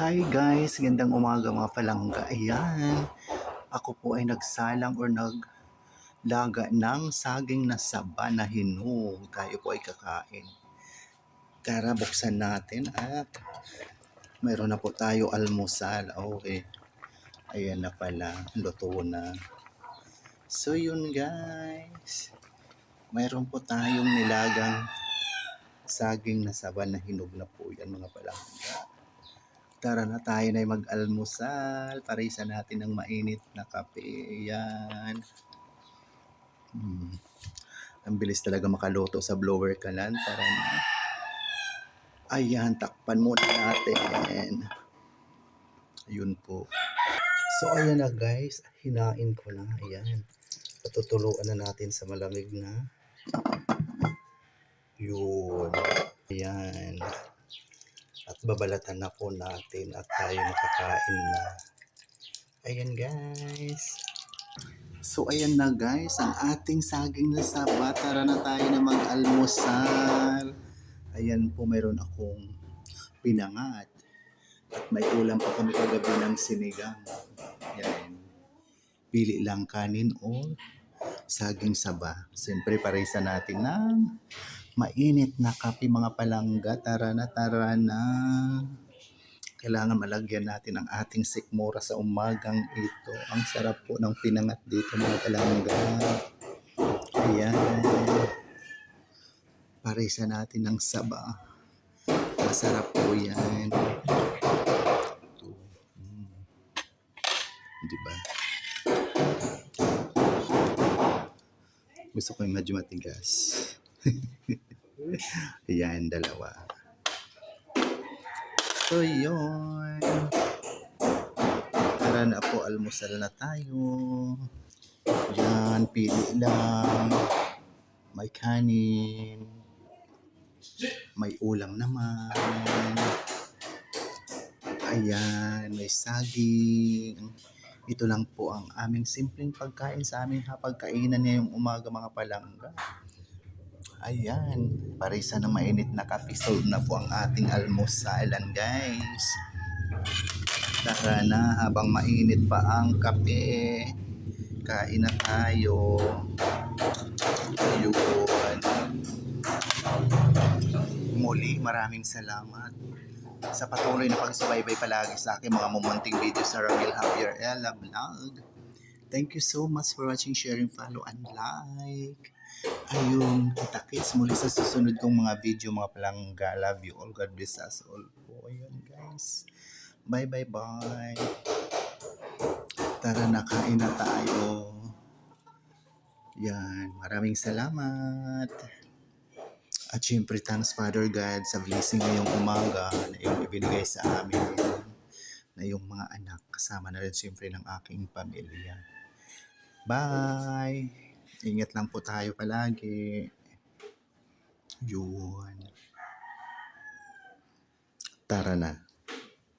Hi guys, gandang umaga mga palangga. Ayan, ako po ay nagsalang or naglaga ng saging na saba na hinog. Tayo po ay kakain. Tara, buksan natin at mayroon na po tayo almusal. Okay. Ayan na pala, luto na. So yun guys, mayroon po tayong nilagang saging na saba na hinog na po yan mga palangga. Tara na tayo na mag-almusal. Parisa natin ng mainit na kape. Yan. Hmm. Ang bilis talaga makaluto sa blower kalan. Tara na. Ayan, takpan muna natin. Ayun po. So, ayan na guys. Hinain ko na. Ayan. Patutuluan na natin sa malamig na. Yun. Ayan. At babalatan na po natin at tayo makakain na. Ayan guys. So ayan na guys, ang ating saging na saba. Tara na tayo na mag-almusal. Ayan po, mayroon akong pinangat. At may ulam pa kami kagabi ng sinigang. Ayan. Pili lang kanin o saging saba. Siyempre, parisa natin ng mainit na kape mga palangga. Tara na, tara na. Kailangan malagyan natin ang ating sikmura sa umagang ito. Ang sarap po ng pinangat dito mga palangga. Ayan. Parisa natin ng saba. Masarap po yan. Ito. Mm. Diba? Gusto ko yung medyo matigas. Ayan, dalawa. So, yun. Tara na po, almusal na tayo. Yan, pili lang. May kanin. May ulam naman. Ayan, may saging. Ito lang po ang aming simpleng pagkain sa aming hapagkainan ngayong umaga mga palangga. Ayan, parisa ng mainit na kape. Sold na po ang ating almusalan, guys. Tara na, habang mainit pa ang kape. Kain na tayo. Ayun. Muli, maraming salamat sa patuloy na pagsubaybay palagi sa aking mga mumunting videos sa Ramil Javier Ella Vlog. Thank you so much for watching, sharing, follow, and like. Ayun, kita-kits muli sa susunod kong mga video, mga palangga. Love you all. God bless us all po. Ayun, guys. Bye, bye, bye. Tara na, kain na tayo. Yan, maraming salamat. At syempre, thanks Father God sa blessing ngayong umaga na iyong ibinigay sa amin na yung mga anak kasama na rin syempre ng aking pamilya. Bye! Ingat lang po tayo palagi. Yun. Tara na.